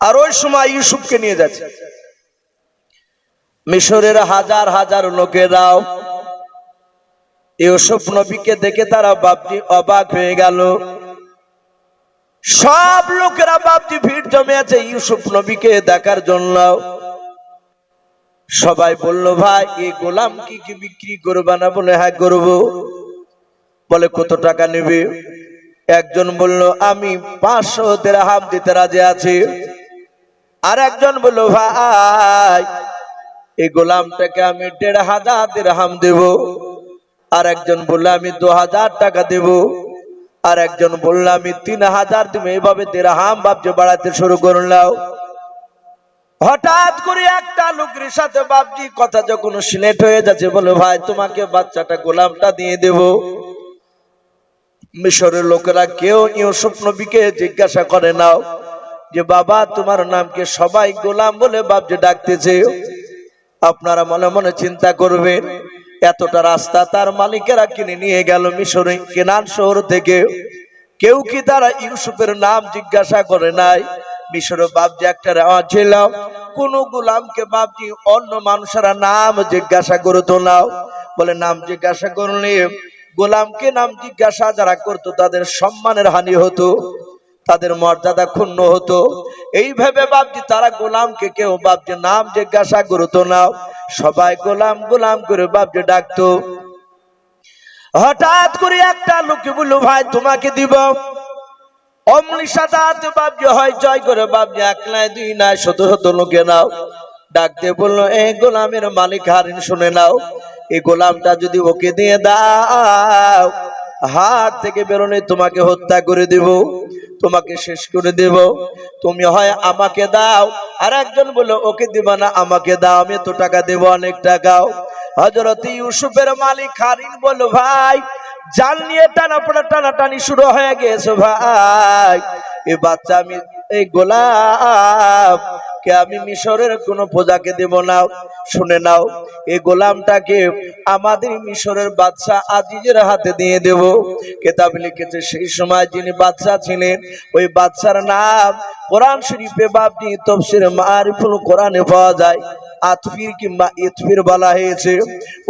আর ওই সময় ইউসুফকে নিয়ে যাচ্ছে। মিশরের হাজার হাজার লোকেরাও ইউসুফ নবীকে দেখে তারা বাপজি অবাক হয়ে গেল। সব লোকেরা বাপজি ভিড় জমে আছে ইউসুফ নবীকে দেখার জন্য। সবাই বলল, ভাই এই গোলাম কি কি বিক্রি করবা না? বলে হ্যাঁ করব। বলে, কত টাকা নেবে? একজন বলল, আমি পাঁচশো দেড়হাম দিতে রাজি আছি। আর একজন বলল, ভাই, এই গোলামটাকে আমি দেড় হাজার দেড়হাম দেব। আর একজন বলল, আমি দু হাজার টাকা দেব। আর একজন বলল, আমি তিন হাজার দেবো এইভাবে দেড়হাম ভাবছে বাড়াতে শুরু করলাম হঠাৎ করে একটা লোকের সাথে বাপজি কথা যখন সিলেট হয়ে যাচ্ছে বলে ভাই, তোমাকে বাচ্চাটা গোলামটা দিয়ে দেব। মিশরের লোকেরা কেউ ইউসুফ নবীকে জিজ্ঞাসা করে নাও যে, বাবা, তোমার নামকে সবাই গোলাম বলে বাপজি ডাকতেছে? আপনারা মনে মনে চিন্তা করবেন, এতটা রাস্তা তার মালিকেরা কিনে নিয়ে গেল মিশরে কেনান শহর থেকে। কেউ কি তারা ইউসুফের নাম জিজ্ঞাসা করে নাই? মিশরে বাপজি একটা রেওয়া ছিল, কোন গোলামকে বাপজি অন্য মানুষেরা নাম জিজ্ঞাসা করতো নাও বলে, নাম জিজ্ঞাসা করলে গোলামকে নাম জিজ্ঞাসা যারা করতো, তাদের সম্মানের হানি হতো, তাদের মর্যাদা ক্ষুণ্ণ হতো। এইভাবে বাপজি তারা গোলামকে কেউ বাপজি নাম জিজ্ঞাসা করতো না। সবাই গোলাম গোলাম করে বাপজি ডাকতো। হঠাৎ করে একটা লোকে বলল, ভাই, তোমাকে দিব। অমলি সাদাতে বাপজি হয়, জয় করে বাপজি একলাই দুই নাই, শত শত লোকে নাও। ডাকতে বলল, এ গোলামের মালিক হারিন, শুনে নাও। এই গোলামটা যদি ওকে দিয়ে দাও, হাত থেকে বেরোনে তোমাকে হত্যা করে দেব, তোমাকে শেষ করে দেব। তুমি হয় আমাকে দাও আর একজন বলল, ওকে দিবা না, আমাকে দাও, আমি তো টাকা দেবো, অনেক টাকাও। হজরত ইউসুফের মালিক খারিন বলল, ভাই, জাল নিয়ে টানা পড়া টানা শুরু হয়ে গেছে ভাই। এ বাচ্চা আমি এই গোলাপ কে আমি মিশরের কোন প্রজাকে দেব না? শুনে নাও এই গোলামটাকে আমাদের মিশরের বাদশাহ আজিজের হাতে দিয়ে দেব। কেতাব লিখেছে, সেই সময় যিনি বাদশাহ ছিলেন, ওই বাদশার নাম কোরআন শরীফে বাপনি তফসির মারিফুল কোরআনে পাওয়া যায়। আতফির কিংবা ইতফির বলা হয়েছে।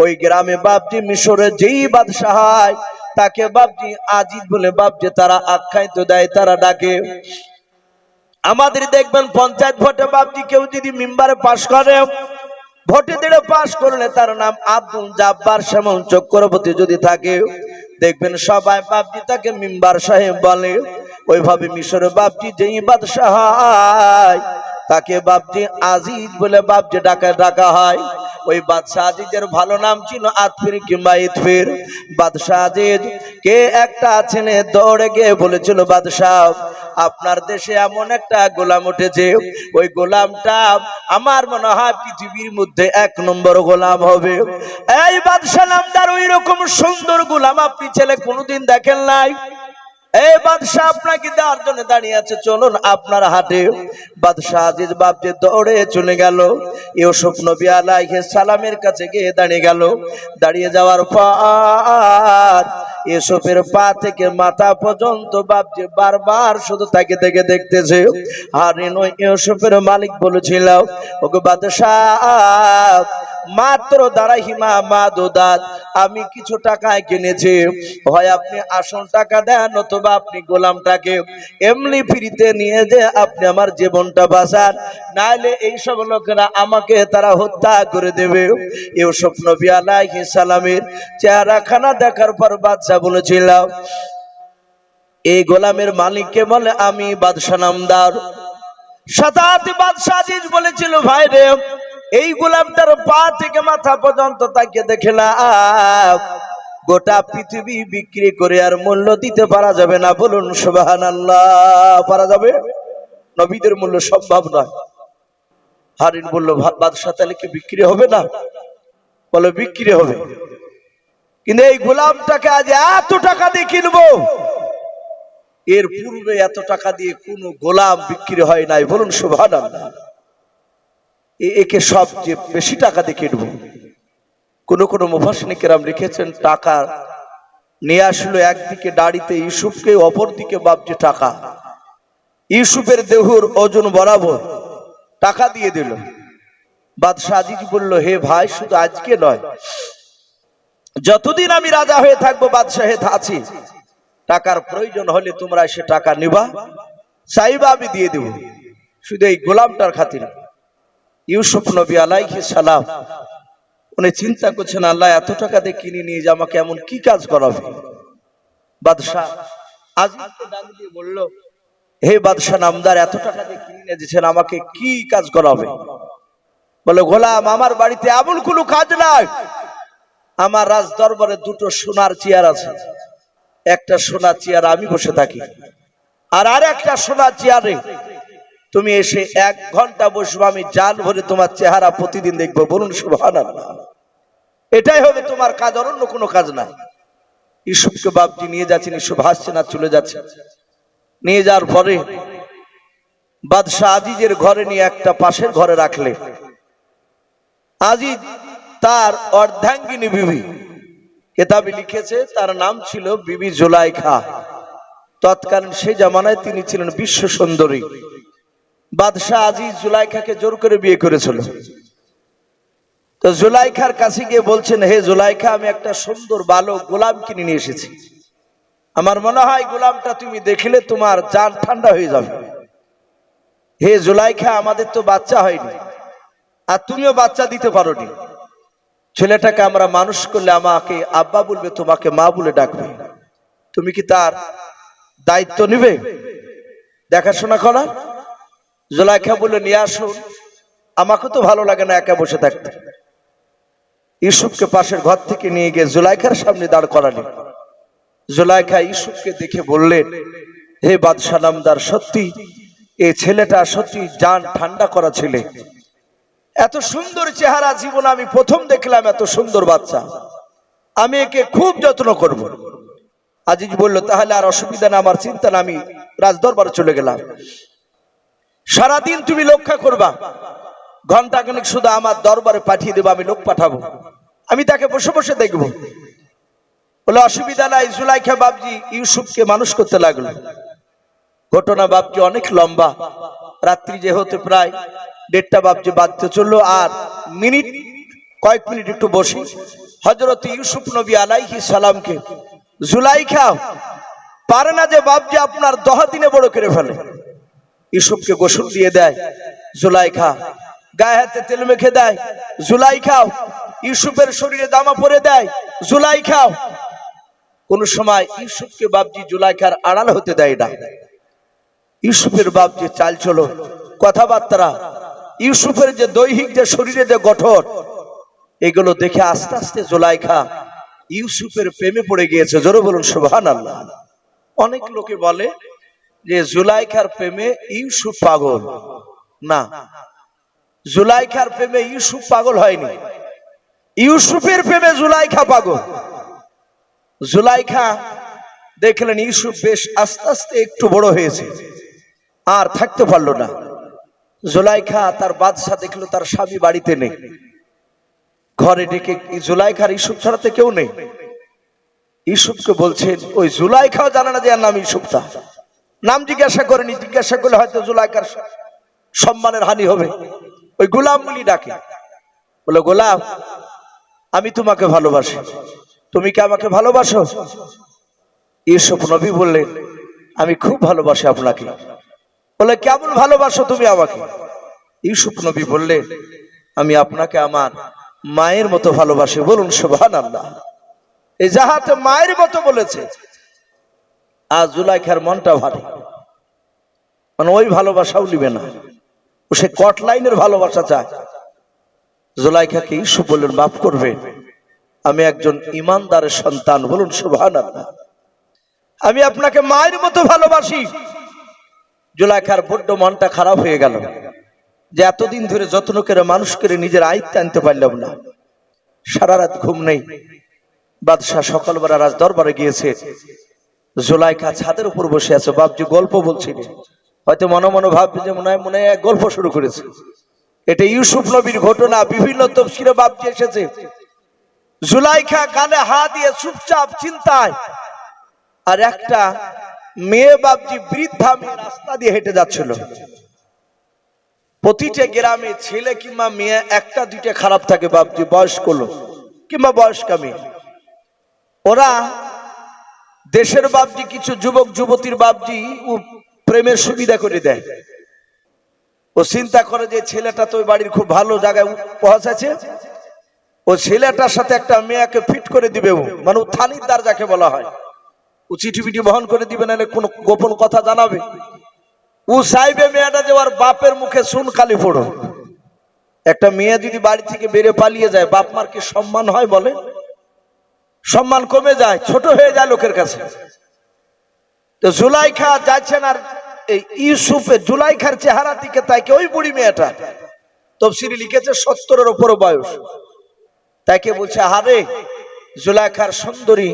ওই গ্রামে বাপজি মিশরের যেই বাদশাহ হয়, তাকে বাপজি আজিজ বলে বাপজি তারা আখ্যায়িত দেয়, তারা ডাকে। আমাদের দেখবেন পঞ্চায়েত ভোটে বাপজি কেউ যদি মেম্বারে পাশ করে, ভোটে দিলে পাশ করলে তার নাম আব্দুল জাব্বার শ্যামল চক্রবর্তী যদি থাকে, দেখবেন সবাই বাপজি তাকে মেম্বার সাহেব বলে। ওইভাবে মিশরের বাপজি যেই বাদশাহ হয় তাকে বাপজি আজিজ বলে বাপজি ডাকা ডাকা হয়। ওই বাদশাহ আজিজের ভালো নাম ছিল আতফির কিংবা ইতফির। বাদশাহ আজিজ, কে একটা ছেলে দৌড়ে গিয়ে বলেছিল, বাদশাহ, আপনার দেশে এমন একটা গোলাম উঠেছে। ওই গোলামটা আমার মনে হয় পৃথিবীর মধ্যে এক নম্বর গোলাম হবে। এই বাদশাহ নামদার ওই রকম সুন্দর গোলাম আপনি ছেলে কোনোদিন দেখেন নাই? এই বাদশাহ আপনাকে দেওয়ার জন্য দাঁড়িয়ে আছে, চলুন আপনার হাটে। বাদশাহ আজিজ বাপকে দৌড়ে চলে গেল, ইউসুফ নবী আলাইহিস সালামের কাছে গিয়ে দাঁড়িয়ে গেল। দাঁড়িয়ে যাওয়ার পর ইউসুফের পা থেকে মাথা পর্যন্ত বাপজি বারবার শুধু তাকে থেকে দেখতেছে। আর ইউসুফের মালিক বলেছিল ওকে বাদশাহ মাত্র দ্বারা হিমা মা দোদাত আমি কিছু টাকায় কিনেছি। হয় আপনি আসল টাকা দেন অথবা আপনি গোলামটাকে এমনি ফ্রিতে নিয়ে যে আপনি আমার জীবনটা বাঁচান নাহলে এইসব লোকেরা আমাকে তারা হত্যা করে দেবে। ইউসুফ নবী আলাইহিস সালামের চেহারাখানা দেখার পর বাদশা বলেছিলাম এই গোলামের মালিককে বলে আমি বাদশা নামদার। শতাব্দী বাদশাহ বলেছিল, ভাই রে এই গোলামটার পা থেকে মাথা পর্যন্ত তাকে দেখলাম, গোটা পৃথিবী বিক্রি করে আর মূল্য দিতে পারা যাবে না। বলুন সুবাহান আল্লাহ পারা যাবে? নবীদের মূল্য সম্ভব নয়। হারিন বলল, "ভা- বাদশাহ তাহলে কি বিক্রি হবে না? বলে বিক্রি হবে। কিন্তু এই গোলামটাকে আজ এত টাকা দিয়ে কিনবো। এর পূর্বে এত টাকা দিয়ে কোন গোলাম বিক্রি হয় নাই। বলুন সুভান একে সবচেয়ে বেশি টাকা দিয়ে কিনবো। কোন কোন মুফাসনিকেরাম লিখেছেন, টাকা নিয়ে আসলো একদিকে দাড়িতে ইউসুফকে অপর দিকে বাপছে টাকা। ইউসুফের দেহুর ওজন বরাবর টাকা দিয়ে দিল। বাদশাহ আজিজ বলল, হে ভাই, শুধু আজকে নয়, যতদিন আমি রাজা হয়ে থাকব, বাদশাহ আছি। টাকার প্রয়োজন হলে তোমরা এসে টাকা নিবা। চাইবা আমি দিয়ে দেব। শুধু এই গোলামটার খাতির। ইউসুফ নবী আলাইহি সালাম, উনি চিন্তা করছেন, আল্লাহ, এত টাকা দিয়ে কিনে নিয়ে যে, আমাকে এমন কি কাজ করাবে? বাদশাহ আজ ডাক দিয়ে বলল, হে বাদশাহ নামদার, এত টাকা দিয়ে কিনে নিয়ে দিয়েছেন আমাকে কি কাজ করাবে? বলে গোলাম, আমার বাড়িতে এমন কোনো কাজ নাই। আমার রাজ দরবারে দুটো সোনার চেয়ার আছে। একটা সোনার চেয়ার আমি বসে থাকি, আর আর একটা সোনার চেয়ারে তুমি এসে এক ঘণ্টা বসবো, আমি জাল ভরে তোমার চেহারা প্রতিদিন দেখব। বলুন সুভান এটাই হবে তোমার কাজ অন্য কোনো কাজ না। ইসুফকে বাপটি নিয়ে যাচ্ছেন ইসুফ হাসছে না, চলে যাচ্ছে। নিয়ে যাওয়ার পরে বাদশাহ আজিজের ঘরে নিয়ে একটা পাশের ঘরে রাখলে। আজিজ তার অর্ধাঙ্গিনী বিবি। কেতাবে লিখেছে, তার নাম ছিল বিবি জোলাইখা। তৎকালীন সেই জামানায় তিনি ছিলেন বিশ্ব সুন্দরী। বাদশাহ আজিজ জুলাইখাকে জোর করে বিয়ে করেছিল। তো জুলাইখার কাছে গিয়ে বলছেন, হে জুলাইখা, আমি একটা সুন্দর বালক গোলাম কিনে নিয়ে এসেছি। আমার মনে হয় গোলামটা তুমি দেখলে তোমার জান ঠান্ডা হয়ে যাবে। হে জুলাইখা, আমাদের তো বাচ্চা হয়নি, আর তুমিও বাচ্চা দিতে পারোনি। ছেলেটাকে আমরা মানুষ করলে আমাকে আব্বা বলবে, তোমাকে মা বলে ডাকবে। তুমি কি তার দায়িত্ব নিবে? দেখাশোনা করার? জোলাইখা বলে, নিয়ে আসুন। আমাকে তো ভালো লাগে না একা বসে থাকতে। ইসুফকে পাশের ঘর থেকে নিয়ে গিয়ে জুলাইখার সামনে দাঁড় করালেন। জুলাইখা ইসুফকে দেখে বললেন, হে বাদশাহ নামদার, সত্যি এই ছেলেটা সত্যি জান ঠান্ডা করা ছেলে। এত সুন্দর চেহারা জীবন আমি প্রথম দেখলাম, এত সুন্দর বাচ্চা। আমি একে খুব যত্ন করব। আজিজ বলল, তাহলে আর অসুবিধা না, আমার চিন্তা না, আমি রাজদরবারে চলে গেলাম। সারাদিন তুমি লক্ষ্য করবা। ঘণ্টা খানিক শুধু আমার দরবারে পাঠিয়ে দেবো, আমি লোক পাঠাবো। আমি তাকে বসে বসে দেখব। বলে, অসুবিধা নাই, জুলাইখা বাবজি ইউসুফকে মানুষ করতে লাগল। ঘটনা বাবজি অনেক লম্বা। রাত্রি যে হতে প্রায় দেড়টা বাবজি বাঁধতে চলল, আর মিনিট, কয়েক মিনিট একটু বসি। হজরত ইউসুফ নবী আলাইহি সালামকে, জুলাইখা, পারে না যে বাবজি আপনার দহ দিনে বড় করে ফেলে। ইসুফকে গোসল দিয়ে দেয়, জুলাইখা। গায়ে হাতে তেল মেখে দেয়, জুলাইখাও। ইউসুফের শরীরে দামা পরে দেয়, জুলাইখাও। কোন সময় ইউসুফকে বাপজি জুলাইখার আড়াল হতে দেয় না। ইউসুফের বাপজি চাল চলো, কথাবার্তা। ইউসুফের যে দৈহিক, যে শরীরে যে গঠন, এগুলো দেখে আস্তে আস্তে জুলাইখা ইউসুফের প্রেমে পড়ে গিয়েছে। জোরে বলুন সুবহান আল্লাহ অনেক লোকে বলে যে জুলাইখার প্রেমে ইউসুফ পাগল। না, জুলাইখার প্রেমে ইউসুফ পাগল হয়নি। ইউসুফের প্রেমে জুলাইখা পাগল। জুলাইখা দেখলেন ইউসুফ বেশ আস্তে আস্তে একটু বড় হয়েছে, আর থাকতে পারল না। জুলাইখা তার বাদশা দেখল তার স্বামী বাড়িতে নেই। ঘরে ডেকে জুলাইখার ইউসুফ ছাড়াতে কেউ নেই। ইউসুফকে বলছেন, ওই জুলাইখাও জানে না যে এর নাম ইউসুফটা। নাম জিজ্ঞাসা করেনি, জিজ্ঞাসা করলে হয়তো জুলাইকার সম্মানের হানি হবে। ওই গোলাম বলি ডাকে। বলে, গোলাম, আমি তোমাকে ভালোবাসি। তুমি কি আমাকে ভালোবাসো? ইউসুফ নবী বললেন, আমি খুব ভালোবাসি আপনাকে। বলে, কেমন ভালোবাসো তুমি আমাকে? ইউসুফ নবী বললেন, আমি আপনাকে আমার মায়ের মতো ভালোবাসি। বলুন সুবহান আল্লাহ এই যাহাতে মায়ের মতো বলেছে। আজ জুলাইখার মনটা ভারী। মানে ওই ভালোবাসাও নিবে না। ও সে কট লাইনের ভালোবাসা চায়। জুলাইখাকে ইস্যু বললেন, মাফ করবেন আমি একজন ইমানদারের সন্তান। বলুন সুবহান আমি আপনাকে মায়ের মতো ভালোবাসি। জুলাইখার বড্ড মনটা খারাপ হয়ে গেল। যে এতদিন ধরে যত্ন করে মানুষ করে নিজের আয়ত্তে আনতে পারলাম না। সারা রাত ঘুম নেই। বাদশাহ সকালবেলা রাজ দরবারে গিয়েছে। জোলাইখা ছাদের উপর বসে আছে, বাপজি গল্প বলছিলেন হয়তো মনে মনে ভাববে যে মনে হয় মনে এক গল্প শুরু করেছে। এটা ইউসুফ নবীর ঘটনা, বিভিন্ন তফসিরে বাপজি এসেছে। জুলাইখা কানে হা দিয়ে চুপচাপ চিন্তায়। আর একটা মেয়ে বাপজি বৃদ্ধা মেয়ে রাস্তা দিয়ে হেঁটে যাচ্ছিল। প্রতিটা গ্রামে ছেলে কিংবা মেয়ে একটা, দুইটা খারাপ থাকে বাপজি, বয়স্ক লোক কিংবা বয়স্কা মেয়ে। ওরা দেশের বাপজি, কিছু যুবক, যুবতীর বাপজি ও প্রেমের সুবিধা করে দেয়। ও চিন্তা করে যে ছেলেটা তো বাড়ির খুব ভালো জায়গায় পৌঁছাছে ও ছেলেটার সাথে একটা মেয়েকে ফিট করে দিবে ও মানে ও থানিদার যাকে বলা হয়। ও চিঠি পিঠি বহন করে দিবে, নাহলে কোনো গোপন কথা জানাবে। ও চাইবে মেয়েটা যে ওর বাপের মুখে শুন খালি পড়ো একটা মেয়ে যদি বাড়ি থেকে বেড়ে পালিয়ে যায়, বাপ মার কি সম্মান হয় বলে সম্মান কমে যায়, ছোট হয়ে যায় লোকের কাছে। তো জুলাইখা যাচ্ছেন আর এই ইউসুফের জুলাইখার চেহারা দিকে তাকে ওই বুড়ি মেয়েটা তফসিরি লিখেছে, সত্তরের ওপর বয়স। তাকে বলছে হারে জুলাইখার সুন্দরী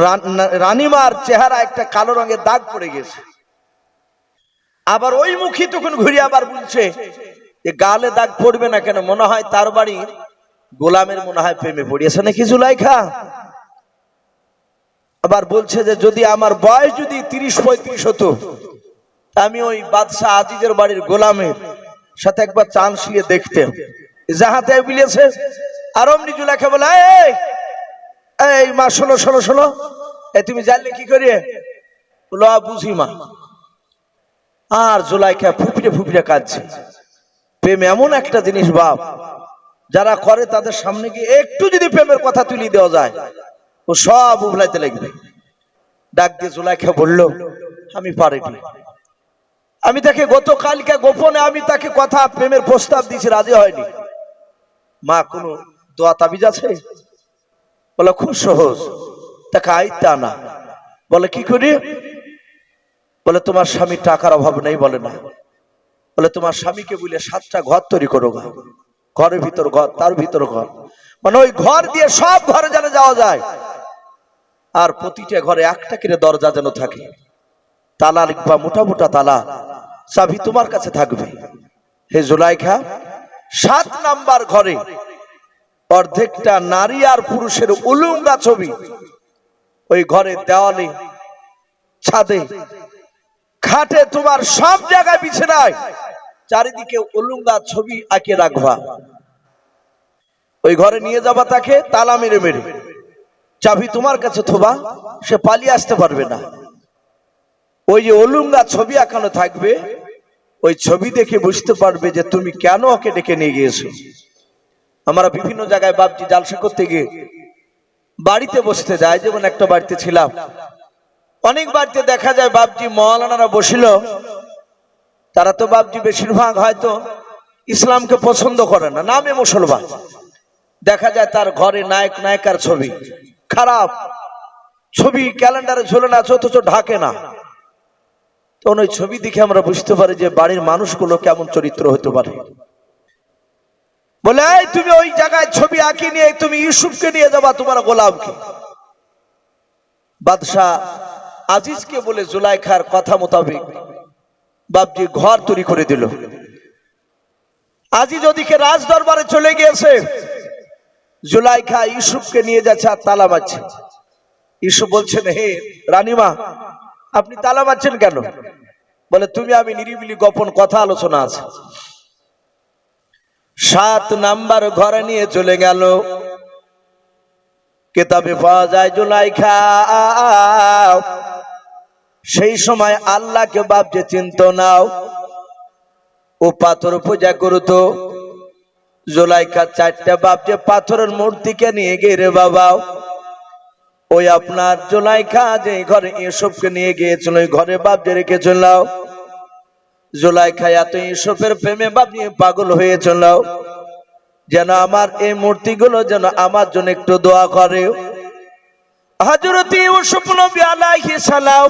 রান- রানীমার চেহারা একটা কালো রঙের দাগ পড়ে গেছে। আবার ওই মুখী তখন ঘুরে আবার বলছে যে গালে দাগ পড়বে না কেন? মনে হয় তার বাড়ি গোলামের মনে হয় প্রেমে পড়িয়েছে নাকি জুলাইখা? আবার বলছে যে যদি আমার বয়স যদি তিরিশ পঁয়ত্রিশ হতো, আমি ওই বাদশাহ আজিজের বাড়ির গোলামের সাথে একবার চান্স নিয়ে দেখতাম। যাহাতে বিলেছে আর অমনি জুলাইখা বলে, এই মা, শোনো শোনো শোনো এই তুমি জানলে কি করিয়ে? বলো বুঝি মা, আর জুলাইখা ফুপিরে ফুপিরে কাঁদছে। প্রেম এমন একটা জিনিস, বাপ যারা করে তাদের সামনে গিয়ে একটু যদি প্রেমের কথা তুলি দেওয়া যায়, ও সব উবলাইতে লাগবে। ডাক দিয়ে জুলাইখা বলল, আমি পারিনি। আমি তাকে গতকালকে গোপনে আমি তাকে কথা, প্রেমের প্রস্তাব দিয়েছি, রাজি হয়নি। মা, কোনো দোয়া তাবিজ আছে? বলে, খুব সহজ। তাকে আইতা না বলে, কি করি? বলে, তোমার স্বামী টাকার অভাব নেই বলে না। বলে, তোমার স্বামীকে বলে সাতটা ঘর তৈরি করো ঘরের ভিতর ঘর, তার ভিতর ঘর। মানে ওই ঘর দিয়ে সব ঘরে যেন যাওয়া যায়। আর প্রতিটা ঘরে একটা করে দরজা যেন থাকে। তালা লিখবা মোটা মোটা তালা, চাবি তোমার কাছে থাকবে। হে জুলাইখা, সাত নাম্বার ঘরে অর্ধেকটা নারী আর পুরুষের উলুঙ্গা ছবি। ওই ঘরের দেওয়ালে, ছাদে, খাটে তোমার সব জায়গায় বিছানায়। চারিদিকে উলুঙ্গা ছবি আঁকে রাখবা। ওই ঘরে নিয়ে যাবা তাকে, তালা মেরে মেরে। চাবি তোমার কাছে থোবা, সে পালিয়ে আসতে পারবে না। ওই যে অলুঙ্গা ছবি আঁকানো থাকবে, ওই ছবি দেখে বুঝতে পারবে যে তুমি কেন ওকে ডেকে নিয়ে গিয়েছো। আমরা বিভিন্ন জায়গায় বাপজি জালসা করতে গিয়ে বাড়িতে বসতে যায় যেমন একটা বাড়িতে ছিলাম। অনেক বাড়িতে দেখা যায় বাপজি মৌলানারা বসিল তারা তো বাপজি বেশিরভাগ হয়তো ইসলামকে পছন্দ করে না, নামে মুসলমান। দেখা যায় তার ঘরে নায়ক নায়িকার ছবি, খারাপ। ছবি ক্যালেন্ডারে ঝুলে না, অথচ ঢাকে না। তখন ওই ছবি দেখে আমরা বুঝতে পারি যে বাড়ির মানুষগুলো কেমন চরিত্র হতে পারে। বলে তুমি ওই জায়গায় ছবি আঁকি নিয়ে তুমি ইউসুফকে নিয়ে যাবা, তোমার গোলামকে। বাদশাহ আজিজকে বলে, জুলাইখার কথা মোতাবেক বাপজি ঘর তৈরি করে দিল। আজিজ ওদিকে রাজ দরবারে চলে গিয়েছে, জুলাইখা ইউসুফকে নিয়ে যাচ্ছে আর তালা মারছে ইউসুফ বলছেন হে রানীমা, আপনি তালা মারছেন কেন? বলে, তুমি আমি নিরিবিলি গোপন কথা আলোচনা আছে। সাত নাম্বার ঘরে নিয়ে চলে গেল। কেতাবে পাওয়া যায় জুলাইখা সেই সময় আল্লাহকে বাপকে চিন্ত নাও। ও পাথর পূজা করতো। জোলাইকা চারটা বাপ যে পাথরের মূর্তিকে নিয়ে গিয়ে রে বাবা। ওই আপনার জোলাইখা যে ঘরে এসবকে নিয়ে গিয়েছিল, ওই ঘরে বাপ যে রেখে চলাও জোলাইখা এত এসবের প্রেমে বাপ নিয়ে পাগল হয়ে চলাও যেন আমার এই মূর্তিগুলো যেন আমার জন্য একটু দোয়া করে। হাজরতি ইউসুফ নবী আলাইহিস সালাম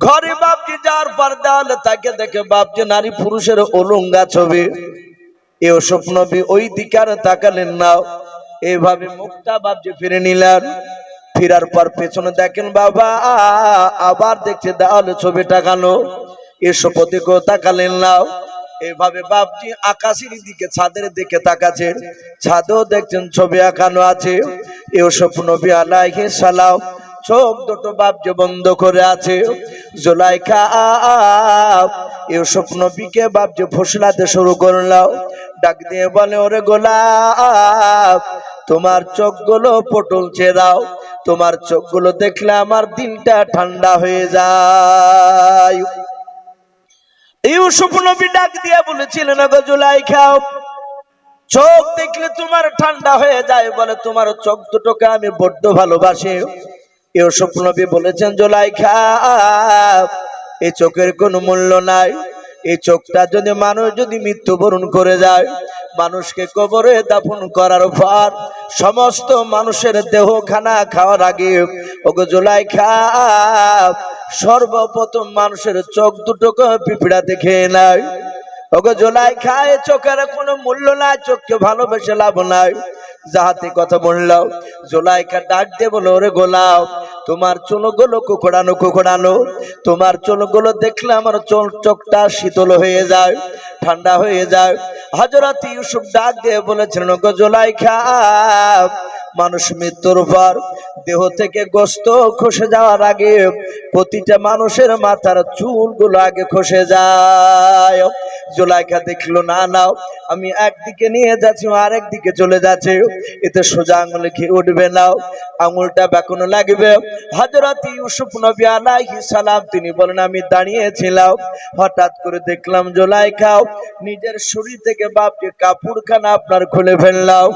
ঘরে বাপজি যার পর দেওয়ালে তাকে দেখে বাপজি নারী পুরুষের অলঙ্গা ছবি। এও স্বপ্ন ওই দিকে তাকালেন না। এইভাবে মুখটা বাপজি ফিরে নিলেন। ফিরার পর পেছনে দেখেন বাবা, আবার দেখছে দেওয়ালে ছবি টাকানো এসব দিকেও তাকালেন না। এভাবে বাপজি আকাশের দিকে, ছাদের দিকে তাকাচ্ছেন ছাদেও দেখছেন ছবি আঁকানো আছে। এও স্বপ্ন আলাইহি সালাম। চোখ দুটো বাপ যে বন্ধ করে আছে। জোলাইখা ইউসুফ নবীকে বাপ যে ফসলাতে শুরু করল ডাক দিয়ে বলে, ওরে গোলাপ, তোমার চোখগুলো পটল ছেড়াও। তোমার চোখগুলো দেখলে আমার দিনটা ঠান্ডা হয়ে যায়। ইউসুফ নবী ডাক দিয়ে বলেছিলেন গো জুলাইখা, চোখ দেখলে তোমার ঠান্ডা হয়ে যায় বলে, তোমার চোখ দুটোকে আমি বড্ড ভালোবাসি। ইউসুফ নবী বলেছেন, জোলাইখা এই চোখের কোনো মূল্য নাই। এই চোখটা যদি মানুষ যদি মৃত্যুবরণ করে যায়, মানুষকে কবরে দাফন করার পর সমস্ত মানুষের দেহ খানা খাওয়ার আগে ওকে ওগো জোলাইখা, সর্বপ্রথম মানুষের চোখ দুটোকে পিঁপড়া দেখে নেয়। ওগো জোলাই খায় চোখের কোনো মূল্য নাই, চোখকে ভালোবেসে লাভ নাই। যাহাতে কথা বললাম জোলাইকা ডাক দিয়ে বলো, ওরে গোলাও, তোমার চুলগুলো কুকড়ানো কুকড়ানো তোমার চুলগুলো দেখলে আমার চোল চোখটা শীতল হয়ে যায়, ঠান্ডা হয়ে যায়। হাজরাত ইউসুফ ডাক দিয়ে বলেছিলেন গো জোলাইখা মানুষ মৃত্যুর পর দেহ থেকে গোস্ত খসে যাওয়ার আগে প্রতিটা মানুষের মাথার চুলগুলো আগে খসে যায়। জোলাইখা দেখল, না নাও আমি একদিকে নিয়ে যাচ্ছি আরেক দিকে চলে যাচ্ছে। এতে সোজা আঙুলে খেয়ে উঠবে নাও আঙুলটা বেকনো লাগবে। হজরত ইউসুফ নবী আলাইহি সালাম, তিনি বলেন, আমি দাঁড়িয়েছিলাম। হঠাৎ করে দেখলাম জোলাইখাও নিজের শরীর থেকে বাপকে কাপড়খানা আপনার খুলে ফেললাম।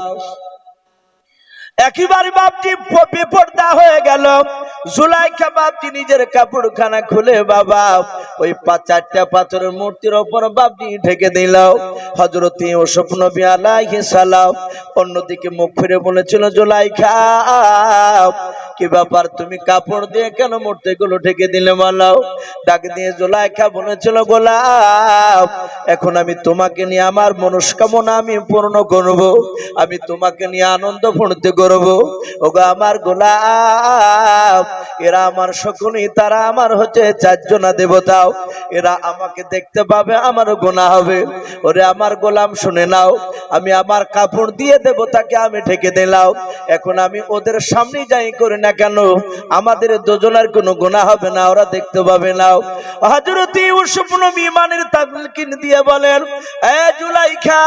একেবারে বাপটি বিপর্দা হয়ে গেল। জুলাইখা বাপটি নিজের কাপড়খানা খুলে বাবা, ওই চারটা পাথরের মূর্তির ওপর বাপটি ঢেকে দিল। হজরত ও স্বপ্ন আলাইহি সালাম অন্যদিকে মুখ ফিরে বলেছিল, জুলাইখা কি ব্যাপার? তুমি কাপড় দিয়ে কেন মূর্তিগুলো ঢেকে দিলে মালাও? ডাক দিয়ে জোলাইখা বলেছিল গোলাপ। এখন আমি তোমাকে নিয়ে আমার মনস্কামনা আমি পূর্ণ করব। আমি তোমাকে নিয়ে আনন্দ ফুর্তি করব। ওগো আমার গোলাপ, এরা আমার সকলেই তারা আমার হচ্ছে চারজনা দেবতাও। এরা আমাকে দেখতে পাবে, আমার গোনা হবে। ওরে আমার গোলাম, শুনে নাও, আমি আমার কাপড় দিয়ে দেবতাকে আমি ঢেকে দিলাম। এখন আমি ওদের সামনে যাই, করি না কেন? আমাদের দুজনের কোনো গোনা হবে না, ওরা দেখতে পাবে না। হজরত ইউসুফ নবী ইমানের তাকলিন দিয়ে বলেন, এ জুলাইখা,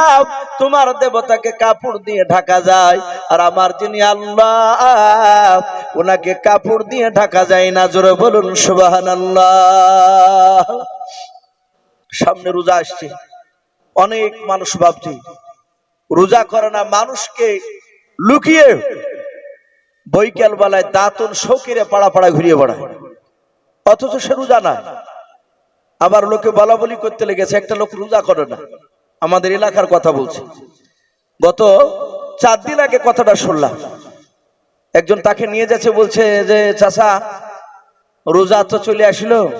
তোমার দেবতাকে কাপড় দিয়ে ঢাকা যায়, আর আমার যিনি আল্লাহ, ওনাকে কাপড় দিয়ে ঢাকা যায় না, জোরে বলুন সুবহানাল্লাহ। সামনে রোজা আসছে, অনেক মানুষ ভাবছে, রোজা করে না, মানুষকে লুকিয়ে বৈকাল বেলায় দাঁতন শৌকিরে পাড়া পাড়া ঘুরিয়ে বেড়ায়। অথচ সে রোজা না আবার লোকে বলা বলি করতে লেগেছে, একটা লোক রোজা করে না। আমাদের এলাকার কথা বলছে। গত চার দিন আগে কথাটা শুনলাম। একজন তাকে নিয়ে যাচ্ছে, বলছে যে, চাচা, রোজা তো চলে আসলো।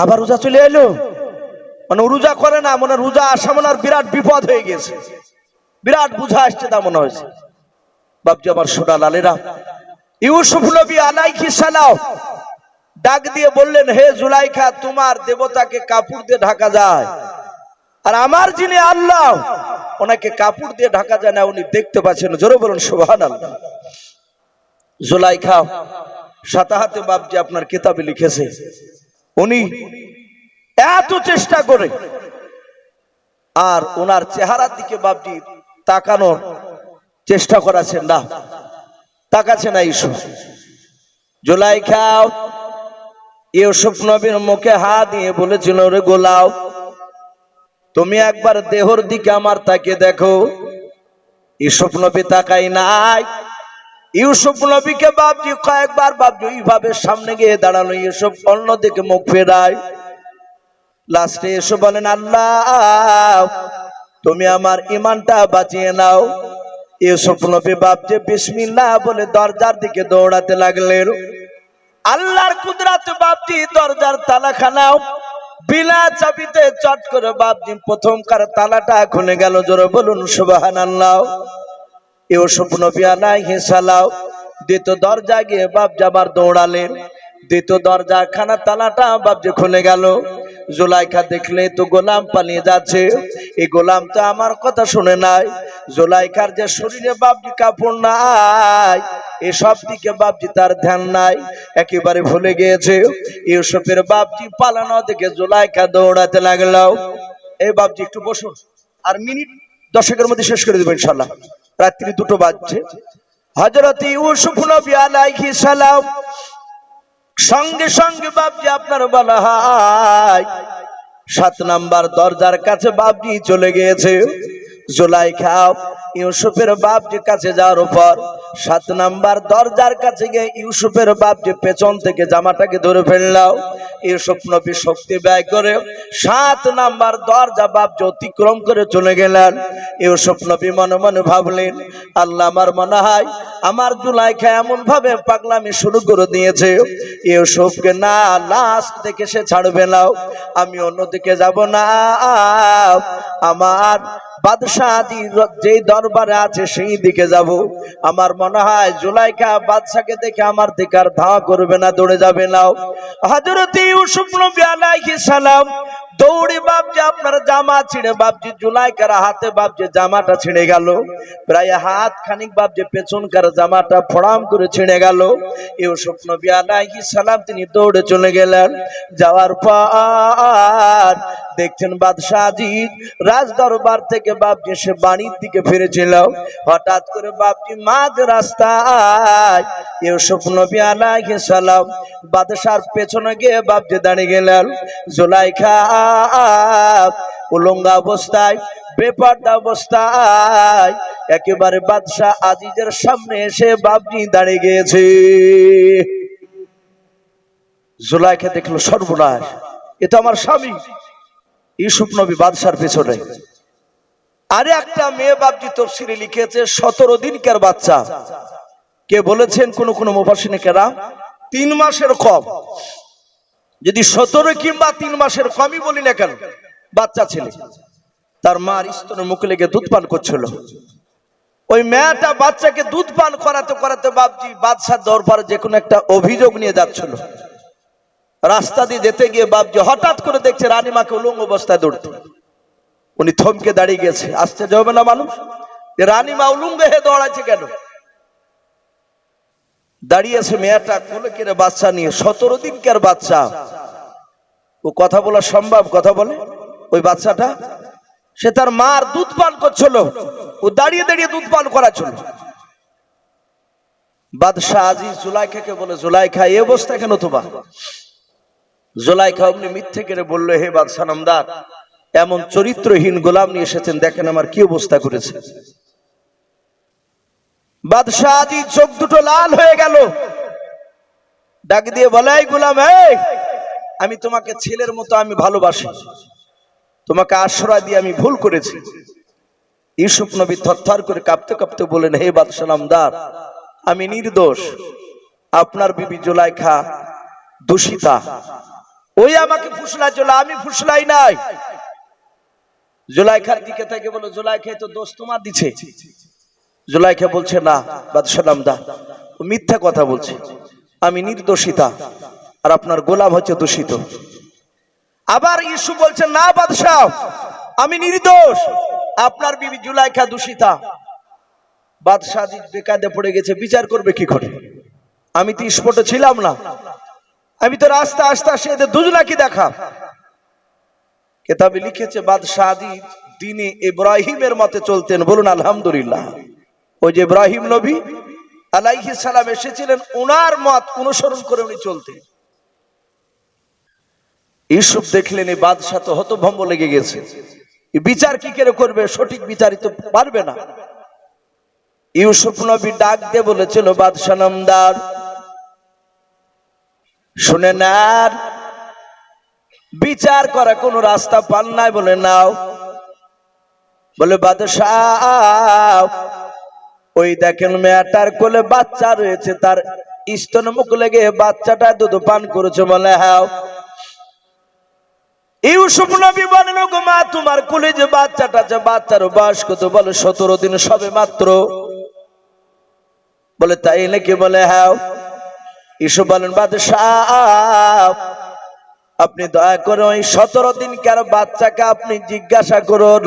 আবার রোজা চলে এলো। মানে রোজা করে না, মনে রোজা আসা মনে বিরাট বিপদ হয়ে গেছে। বিরাট বুঝা আসছে তা মনে হয়েছে। বাপজি আমার সোনা লালেরা। ইউসুফ নবী আলাইহি সালাম ডাক দিয়ে বললেন, হে জুলাইখা, তোমার দেবতাকে কাপড় দিয়ে ঢাকা যায়। আর আমার যিনি আল্লাহ, ওনাকে কাপড় দিয়ে ঢাকা যায় না, উনি দেখতে পাচ্ছেন জোরে বলুন, সুবহানাল্লাহ। জুলাইখা সাতাহাতে বাপজি আপনার কিতাবে লিখেছে। উনি এত চেষ্টা করে, আর ওনার চেহারার দিকে বাপজি তাকানোর চেষ্টা করাছেন না। তাকাচ্ছে না ইসু। জুলাই খাও। ইউসুফ নবীর মুখে হাত দিয়ে বলেছিল রে গোলাও, তুমি একবার দেহর দিকে আমার তাকে দেখো। ইউসুফ নবী তাকাই নাই। ইউসুফ নবীকে বাপজি কয়েকবার বাপজি ওইভাবে সামনে গিয়ে দাঁড়ানো ইউসুফ, অন্যদিকে মুখ ফেরায়। লাস্টে এসে বলেন, আল্লাহ, তুমি আমার ইমানটা বাঁচিয়ে নাও। ইউসুফ নবী বাপজি বিসমিল্লাহ বলে দরজার দিকে দৌড়াতে লাগলেন। আল্লাহর কুদরাত বাপজি দরজার তালা খানাও বিনা চাবিতে চট করে বাপজি প্রথমকার তালাটা খুলে গেল, জোরে বলুন, সুবহানাল্লাহ। ইউসুফ নবী আলাইহি সালাম দ্বিতীয় দরজা গিয়ে বাপ যাবার দৌড়ালেন। দ্বিতীয় দরজা খানা তালাটা বাপ যে খুলে গেল। জোলাইখা দেখলে তো গোলাম পালিয়ে যাচ্ছে। এই গোলাম তো আমার কথা শুনে নাই। জোলাইখার যে শরীরে বাপজি কাপড় নাই, এসব দিকে বাপজি তার ধ্যান নাই। একেবারে ভুলে গিয়েছে। ইউসুফের বাপজি পালানো দেখে জোলাইখা দৌড়াতে লাগল। এই বাপজি, একটু বসুন। আর মিনিট দশকের মধ্যে শেষ করে দেবো ইনশাল্লাহ। রাত্রি দুটো বাজছে। হজরত ইউসুফ নবী আলাইহিস সালাম সঙ্গে সঙ্গে বাবজি আপনার বলা হয়। সাত নাম্বার দরজার কাছে বাবজি চলে গিয়েছে। জোলাই খাও ইউসুফের বাপজির কাছে যাওয়ার পর সাত নাম্বার দরজার কাছে গিয়ে ইউসুফের বাপজি পেছন থেকে জামাটাকে ধরে ফেললাও। ইউসুফ নবী শক্তি ব্যয় করে সাত নাম্বার দরজা বাপজি অতিক্রম করে চলে গেলেন। ইউসুফ নবী মনে মনে ভাবলেন, আল্লাহ আমার মনে হয় আমার জুলাইখা এমন ভাবে পাগলামি শুরু করে দিয়েছে। ইউসুফকে না লাস্ট থেকে সে ছাড়বে নাও আমি অন্যদিকে যাব না। আমার বাদশাহ যেই দরবারে আছে সেই দিকে যাব। আমার মনে হয় জুলাইখা বাদশাকে দেখে আমার দিকে আর ধাওয়া করবে না, দৌড়ে যাবে না। হজরত সালাম দৌড়ে বাপজি, আপনার জামা ছিঁড়ে বাপজি, জুলাইকার হাতে বাপজি জামাটা ছিঁড়ে গেল। প্রায় হাত খানিক বাপজি পেছনকার জামাটা ফড়াম করে ছিঁড়ে গেল। ইউসুফ নবী আলাইহিস সালাম তিনি দৌড়ে চলে গেলেন। যাওয়ার পর দেখছেন বাদশাহ আজিজ রাজ দরবার থেকে বাপজি সে বাড়ির দিকে ফিরেছিল। হঠাৎ করে বাপজি মাঝ রাস্তায় ইউসুফ নবী আলাইহিস সালাম বাদশার পেছনে গিয়ে বাপজি দাঁড়িয়ে গেলেন। জুলাইখা উলঙ্গা অবস্থায়, বেপার্দা অবস্থায় একেবারে বাদশাহ আজিজের সামনে এসে বাপজি দাঁড়িয়ে গিয়েছে। জুলাইখা দেখল সর্বনাশ, এ তো আমার স্বামী। ইউসুফ নবী বাদশার পেছনে। আরে একটা মেয়ে বাপজি তফসিরে লিখেছে, সতেরো দিনকার বাচ্চা। কে বলেছেন? কোন কোন মুফাসিনেকেরা তিন মাসের কম। যদি সতেরো কিংবা তিন মাসের কমই বলি না কেন, বাচ্চা ছেলে। তার মার স্তনের মুখে লেগে দুধ পান করছিল। ওই মেয়েটা বাচ্চাকে দুধ পান করাতে করাতে বাপজি বাদশার দরবারে যে কোনো একটা অভিযোগ নিয়ে যাচ্ছিল। রাস্তা দিয়ে যেতে গিয়ে বাপজি হঠাৎ করে দেখছে রানীমাকে উলঙ্গ অবস্থায় দৌড়তে উনি থমকে দাঁড়িয়ে গেছে। আসতে যাবে না মানুষ? যে রানীমা উলঙ্গ হে দৌড়াচ্ছে কেন? দাঁড়িয়েছে মেয়েটা কোলে কেড়ে বাচ্চা নিয়ে, সতেরো দিনকার বাচ্চা ও কথা বলা সম্ভব? কথা বলে? ওই বাচ্চাটা সে তার মার দুধ পান করছিল। ও দাঁড়িয়ে দাঁড়িয়ে দুধ পান করাচ্ছিল। বাদশাহ আজিজ জুলাইখাকে বলে, জুলাইখা, এই অবস্থা কেন তোমার জুলাইখা অমনি মিথ্যে কেড়ে বলল, হে বাদশাহ নামদার, এমন চরিত্রহীন গোলাম নিয়ে এসেছেন, দেখেন আমার কি অবস্থা করেছে। বাদশাহ আদি চোখ দুটো লাল হয়ে গেল। ডাক দিয়ে বলাই গোলাম, এই, আমি তোমাকে ছেলের মতো আমি ভালোবাসি। তোমাকে আশ্রয় দিয়ে আমি ভুল করেছি। ইউসুফ নবী থরথর করে কাঁপতে কাঁপতে বলেন হে বাদশাহ নামদার, আমি নির্দোষ। আপনার বিবি জোলাইখা দূষিতা। ওই আমাকে ফুসলাই চলে আমি ফুসলাই নাই। জুলাইখার দিকে থেকে বলো জুলাইখাই তো দোষ তোমার দিছে। জুলাইখা বলছে, না, বাদশাহ দা মিথ্যা কথা বলছে। আমি নির্দোষিতা, আর আপনার গোলাম হচ্ছে দূষিত। আবার ইসু বলছে, না, বাদশাহ, আমি নির্দোষ, আপনার বিবি জুলাইখা দূষিতা। বাদশাহ বেকায়দে পড়ে গেছে, বিচার করবে কি করে? আমি তো স্পটে ছিলাম না। আমি তো রাস্তা আস্তে আস্তে এদের দুজনাকি দেখা। কেতাবে লিখেছে, বাদশাহ আদি দিনে ইব্রাহিমের মতে চলতেন। বলুন, আলহামদুলিল্লাহ। ওই যে ইব্রাহিম নবী আলাইহিস সালাম এসেছিলেন ওনার মত অনুসরণ করে উনি চলতেন। ইউসুফ দেখলেন, এই বাদশাহ তো হতভম্ব লেগে গেছে। বিচার কি করে করবে? সঠিক বিচারিত পারবে না। ইউসুফ নবী ডাক দিয়ে বলেছিল, বাদশাহ নামদার শুনে নেন। বিচার করা কোনো রাস্তা পান নাই বলে নাও। বলে, বাদশাহ, ওই দেখেন মেয়েটার কোলে বাচ্চা রয়েছে, তার স্তন মুখ লেগে বাচ্চাটা দুধ পান করেছে বলে হ্যাঁ। ইউসুফ নবী বলেন গো মা, তোমার কোলে যে বাচ্চাটা আছে বাচ্চার বয়স কত? বলে, সতেরো দিন সবে মাত্র। বলে, তাই নাকি? বলে হ্যাঁ। ইসু বলেন, বাদশাহ, আপনি দয়া করে ওই সতেরো দিন কারও বাচ্চাকে আপনি জিজ্ঞাসা করুন।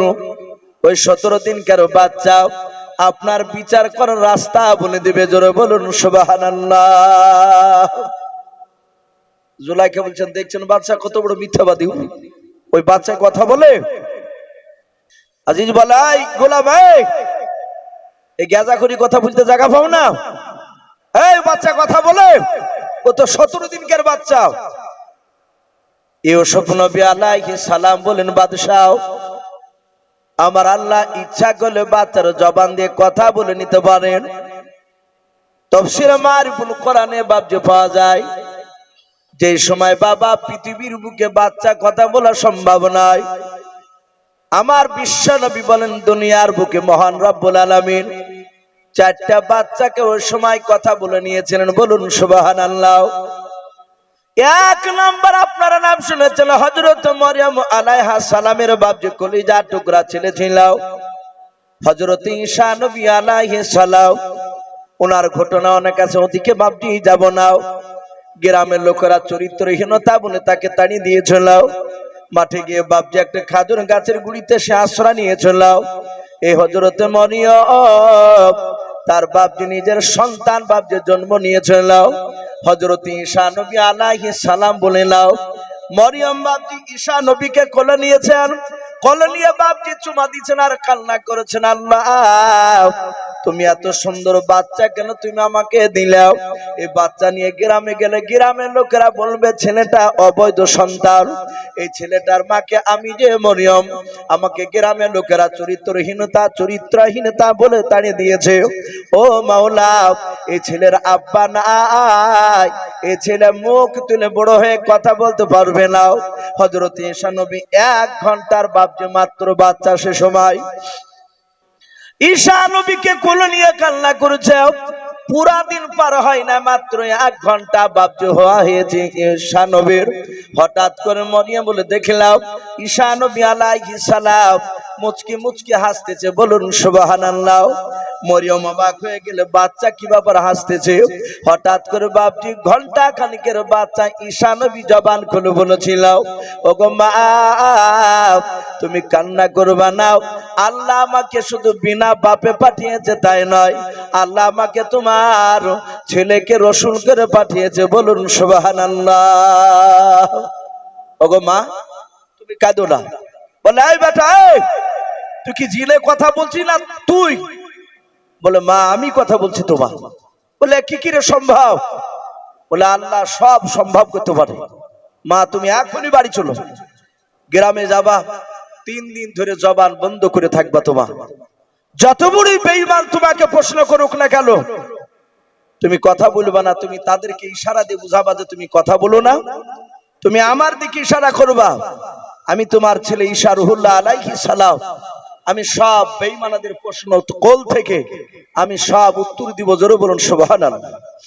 ওই সতেরো দিন কারও বাচ্চা আপনার বিচার করার রাস্তা বলে দিবে, জোরে বলুন সুবাহান জুলাইকে বলছেন, দেখছেন বাচ্চা কত বড় মিথ্যাবাদী। ওই বাচ্চা কথা বলে? আজিজ বলে "এই গোলাম এই গেজা করি কথা বলতে জায়গা পাও না। এই বাচ্চা, কথা বলে। ও তো সতেরো দিনকার বাচ্চা। সালাম বলেন আমার আল্লাহ ইচ্ছা করলে বাচ্চার জবান দিয়ে কথা বলে নিতে পারেন। পাওয়া যায়, যে সময় বাবা পৃথিবীর বুকে বাচ্চা কথা বলা সম্ভব নয়। আমার বিশ্ব নবী বলেন, দুনিয়ার বুকে মহান রব্বুল আলামিন চারটা বাচ্চাকে ওই সময় কথা বলে নিয়েছিলেন, বলুন সুবাহান আল্লাহ এক নাম্বার আপনারা নাম শুনেছেন হজরত মরিয়ম আলাইহা সালামের যে কলিজা টুকরা ছেলে ছিল। হজরত ঈশা নবী আলাইহি সালাম, ওনার ঘটনা অনেক আছে, ওদিকে বাপটি যাব না। গ্রামের লোকেরা চরিত্রহীনতা বলে তাকে তাড়ি দিয়েছিল। মাঠে গিয়ে বাপজি একটা খাজুর গাছের গুড়িতে সে আশ্রয় নিয়েছিল। এই হজরতে মরিয়ম তার বাপ যে নিজের সন্তান, বাপ যে জন্ম নিয়েছেন লাও হজরত ঈশা নবী আলাহি সালাম বলে নাও মরিয়ম বাপজি ঈশা নবীকে কোলে নিয়েছেন, কোলে নিয়ে বাপজি চুমা দিয়েছেন আর কান্না করেছেন, আল্লাহ তুমি এত সুন্দর বাচ্চা কেন তুমি আমাকে দিলাও? এই বাচ্চা নিয়ে গ্রামে গেলে গ্রামের লোকেরা বলবে, ছেলেটা অবৈধ সন্তান। এই ছেলেটার মাকে আমি যে মরিয়ম, আমাকে গ্রামের লোকেরা চরিত্রহীনতা চরিত্রহীনতা বলে তাড়িয়ে দিয়েছে। ও মাওলা, এই ছেলের আব্বা নাই। এই ছেলে মুখ তুলে বড় হয়ে কথা বলতে পারবে না। হজরত ঈশা নবী এক ঘণ্টার বাপ যে মাত্র বাচ্চা সে সময় ঈশা নবীকে কোলে নিয়ে কান্না করেছে। পুরা দিন পার হয় না, মাত্র এক ঘণ্টা বাপজ হওয়া হয়েছে ঈশা নবীর। হঠাৎ করে মরিয়া বলে, দেখলাম ঈশা আলাই আলাইহিস সালাম মুচকি মুচকি হাসতেছে, বলুন সুবহানাল্লাহ। মরিয়ম অবাক হয়ে গেলে, বাচ্চা কি ব্যাপার হাসতেছে? হঠাৎ করে বাপজি ঘণ্টা খানিকের বাচ্চা ঈশা নবী জবান খুলে বলেছিল, ওগো মা, তুমি কান্না করবা নাও আল্লাহ আমাকে শুধু বিনা বাপে পাঠিয়েছে তাই নয়, আল্লাহ আমাকে তোমার ছেলেকে রসুল করে পাঠিয়েছে, বলুন সুবহানাল্লাহ। ওগো মা, তুমি কাঁদো না। বলে বেটা তুই কি জিলে কথা বলছিস না তুই? বলে, মা, আমি কথা বলছি তোমার। বলে, কি কি রে সম্ভব? বলে, আল্লাহ সব সম্ভব করতে পারে। মা, তুমি এখনই বাড়ি চলো। গ্রামে যাবা, তিন দিন ধরে জবান বন্ধ করে থাকবা তোমার। যত বড়ই বেইমান তোমাকে প্রশ্ন করুক না কেন, তুমি কথা বলবা না, তুমি তাদেরকে ইশারা দিয়ে বুঝাবা যে তুমি কথা বলো না। তুমি আমার দিকে ইশারা করবা। আমি তোমার ছেলে ঈশা রুহুল্লাহ আলাইহি সালাম আমি সব বেইমানাদের প্রশ্ন কোল থেকে আমি সব উত্তর দিব জোরে বলুন সুবহানাল্লাহ।